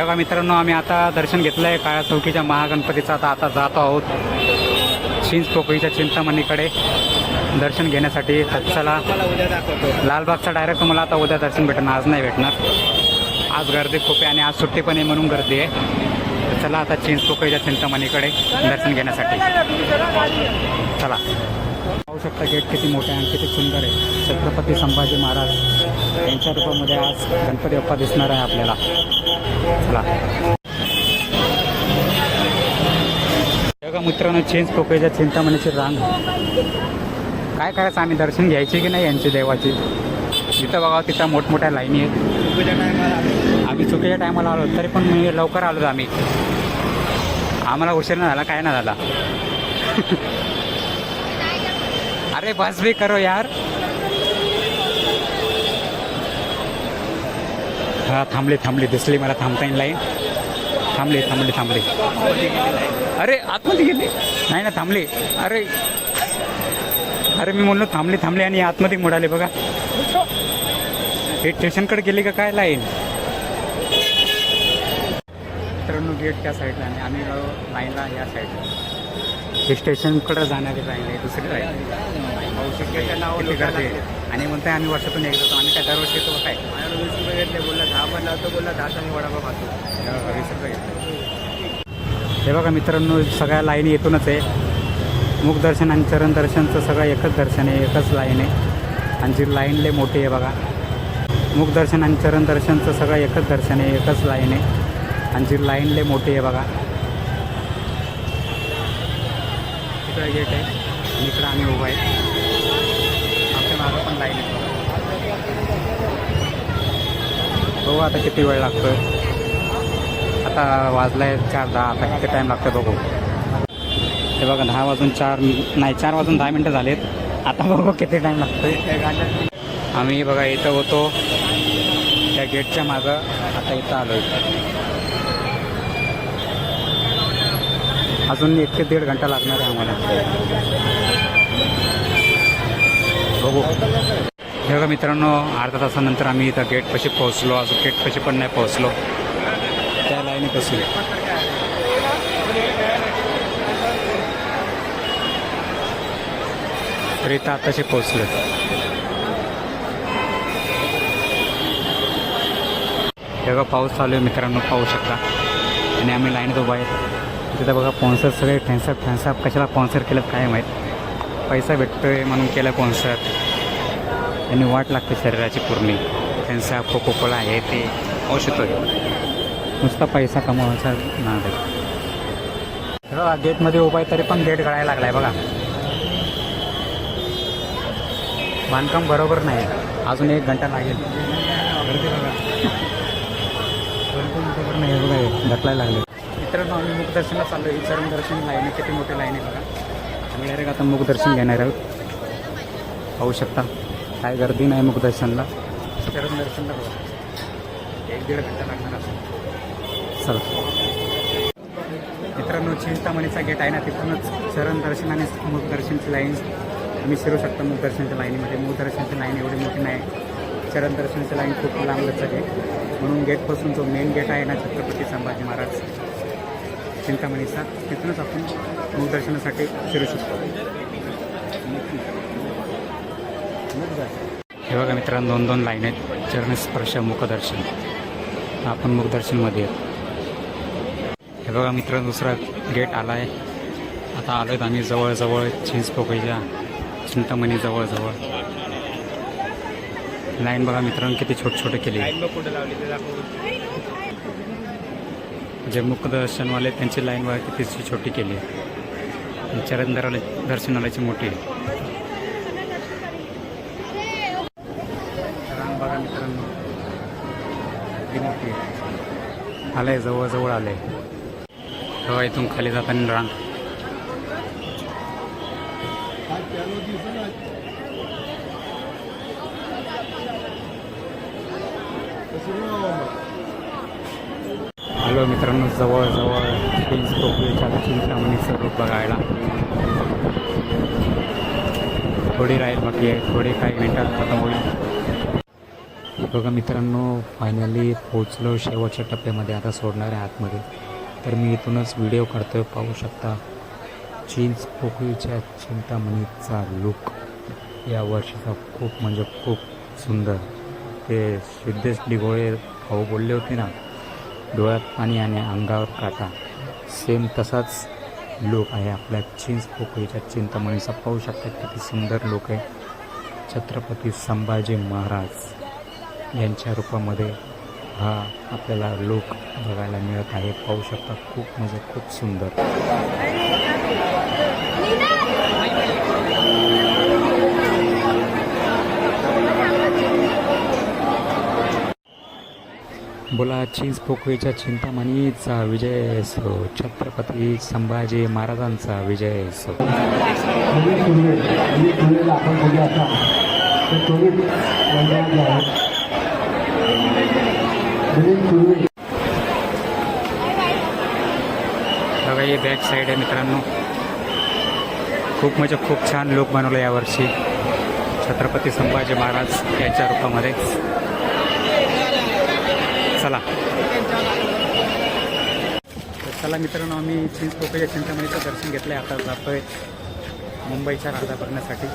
हे बघा मित्रांनो आम्ही आता दर्शन घेतलं आहे काळ्या चौकीच्या महागणपतीचं आता आता जातो आहोत. चिंच पोकळीच्या चिंतामणीकडे दर्शन घेण्यासाठी तर चला लालबागचा डायरेक्ट तुम्हाला आता उद्या दर्शन भेटणार आज नाही भेटणार. आज गर्दी खूप आहे आणि आज सुट्टी पण आहे म्हणून गर्दी आहे. चला आता चिंच पोकळीच्या चिंतामणीकडे दर्शन घेण्यासाठी. चला. पाहू शकता गेट किती मोठे आणि किती सुंदर आहे. छत्रपती संभाजी महाराज यांच्या रूपामध्ये आज गणपती बाप्पा दिसणार आहे आपल्याला. बघा मित्रांनो चेंज पोकळीच्या चिंतामणीची रांग. काय करायचं आम्ही? दर्शन घ्यायचे की नाही यांची देवाची? जिथं बघा तिथं मोठमोठ्या लाईनी आहेत. उद्या टायमाला आम्ही चुकीच्या टायमाला आलो तरी पण मी लवकर आलो आम्ही. आम्हाला उशीर नाही झाला काय नाही झाला. अरे बस भी करो यार. हा थांबली थांबली दिसली मला थांबता येईल लाईन. थांबली थांबली थांबली. अरे आतमध्ये गेली. नाही ना थांबली. अरे. अरे मी म्हणलो थांबली थांबली आणि आतमध्ये मुडाले बघा. हे स्टेशनकडे गेली का काय लाईन? मित्रांनो गेट त्या साईडला आणि आम्ही लाईनला या साईडला हे स्टेशनकडे जाणारी लाईन आहे दुसरी लाईन आहे. आणि म्हणताय आम्ही वर्षातून एकदा जातो आम्ही काय दरवर्षी येतो काय? वीस रुपये घेतले बोलला दहा पण लावतो बोलला दहा आणि वडापाव खातो. वीस रुपये घेतले. हे बघा मित्रांनो सगळ्या लाईन येतूनच आहे. मुखदर्शन आणि चरण दर्शनचं सगळं एकच दर्शन आहे एकच लाईन आहे. आणि जी लाईन लय मोठी आहे बघा. मुखदर्शन आणि चरण दर्शनचं सगळं एकच दर्शन आहे एकच लाईन आहे. आणि जी लाईन लय मोठी आहे बघा. तिकडं गेट आहे. इकडं आम्ही उभा आहे. आमच्या मागं पण लाईन आहे बघा आता किती वेळ लागतोय. आता वाजलाय चार दहा आता किती टाईम लागतो बघू. हे बघा दहा वाजून चार नाही चार वाजून दहा मिनटं झालेत. आता बघू किती टाईम लागतो आम्ही बघा इथं होतो. त्या गेटच्या मागं आता इथं आलो अजून एक ते दीड घंटा लागणार आहे आम्हाला. बघू. हे बघा मित्रांनो अर्धा तासानंतर आम्ही इथं गेटपाशी पोहोचलो. अजून गेटपाशी पण नाही पोहोचलो. त्या लाईनीपासून तर इथं आताशी पोहोचले तेव्हा पाऊस चालू आहे मित्रांनो पाहू शकता. आणि आम्ही लाईन उभा आहे. तिथं बघा स्पॉन्सर सगळे फॅन्सअप फॅन्सअप कशाला स्पॉन्सर केलं काय माहीत? पैसा भेटतोय म्हणून केलं स्पॉन्सर आणि वाट लागते शरीराची पूर्ण. फॅन्सअप कोको कोला आहे ते. औषध. नुसता पैसा कमवायचा नाद आहे बघा गेटमध्ये उभा आहे तरी पण गेट गळायला लागलाय बघा. बांधकाम बरोबर नाही. अजून एक घंटा लागेल. बरोबर नाही बघा ढकलायला लागले. मित्रांनो आम्ही मुखदर्शनला चाललो ही चरण दर्शन लाईन आहे. किती मोठी लाईन आहे बघा. आम्ही डायरेक्ट आता मुखदर्शन घेणार आहोत. पाहू शकता. काय गर्दी नाही मुखदर्शनला. चरण दर्शनला बघा. एक दीड घंटा लागणार असं चला. मित्रांनो चिंतामणीचा गेट आहे ना तिथूनच चरण दर्शन आणि मुखदर्शनची लाईन तुम्ही शिरू शकता मुखदर्शनच्या लाईनीमध्ये मुखदर्शनची लाईन एवढी मोठी नाही. चरण दर्शनची लाईन खूप लांबच आहे. म्हणून गेटपासून जो मेन गेट आहे ना छत्रपती संभाजी महाराज चिंतामणीचा तिथूनच आपण मुखदर्शनासाठी शिरू शकतो. हे बघा मित्रांनो दोन दोन लाईन आहेत. चरणस्पर्श मुखदर्शन. आपण मुखदर्शनमध्ये आहेत हे बघा मित्रांनो दुसरा गेट आला आहे आता आलो आहेत आम्ही जवळजवळ चिंच पोकळीच्या चिंतामणी जवळजवळ. लाईन बघा मित्रांनो किती छोटे छोटे केली जे मुखदर्शनवाले त्यांची लाईन बघा किती छोटी केली. आहे चरण दराला- दर्शनालाची मोठी. आहे बघा मित्रांनो मोठी. आहे आलंय जवळजवळ आलंय. तेव्हा इथून खाली जाताना रांग. हॅलो मित्रांनो जवळजवळ प्रिन्स टोपीच्या चिंतामणी स्वरूप बघायला. थोडी राहील बाकी आहे थोडी काही मिनिटात खतम होईल. बघा मित्रांनो फायनली पोचलो शेवटच्या टप्प्यामध्ये आता सोडणार आहे आतमध्ये. तर मी इथूनच व्हिडिओ काढतोय पाहू शकता. चिंच पोकळीच्या चिंतामणीचा लुक या वर्षीचा खूप म्हणजे खूप सुंदर. ते सिद्धेश डिगोळे भाऊ बोलले होते ना डोळ्यात पाणी आणि अंगावर काटा. सेम तसाच लुक आहे आपल्या चिंच पोकळीच्या चिंतामणीचा पाहू शकता किती सुंदर लुक आहे. छत्रपती संभाजी महाराज यांच्या रूपामध्ये हा आपल्याला लोक बघायला मिळत आहे. पाहू शकता खूप म्हणजे खूप सुंदर. बोला चिंच पोकळीच्या चिंतामणीचा विजय असो छत्रपती संभाजी महाराजांचा विजय असो. म्हणजे आपण बोलूया आता तर त्वरित मंडळात जे आहेत दिलीप सुरवे बघा हे बॅक साईड आहे मित्रांनो. खूप म्हणजे खूप छान लोक बनवलं यावर्षी. छत्रपती संभाजी महाराज यांच्या रूपामध्ये. चला. चला मित्रांनो आम्ही चिंचपोकळीच्या चिंतामणीचं दर्शन घेतलं आहे आता जातोय मुंबईच्या राजा बघण्यासाठी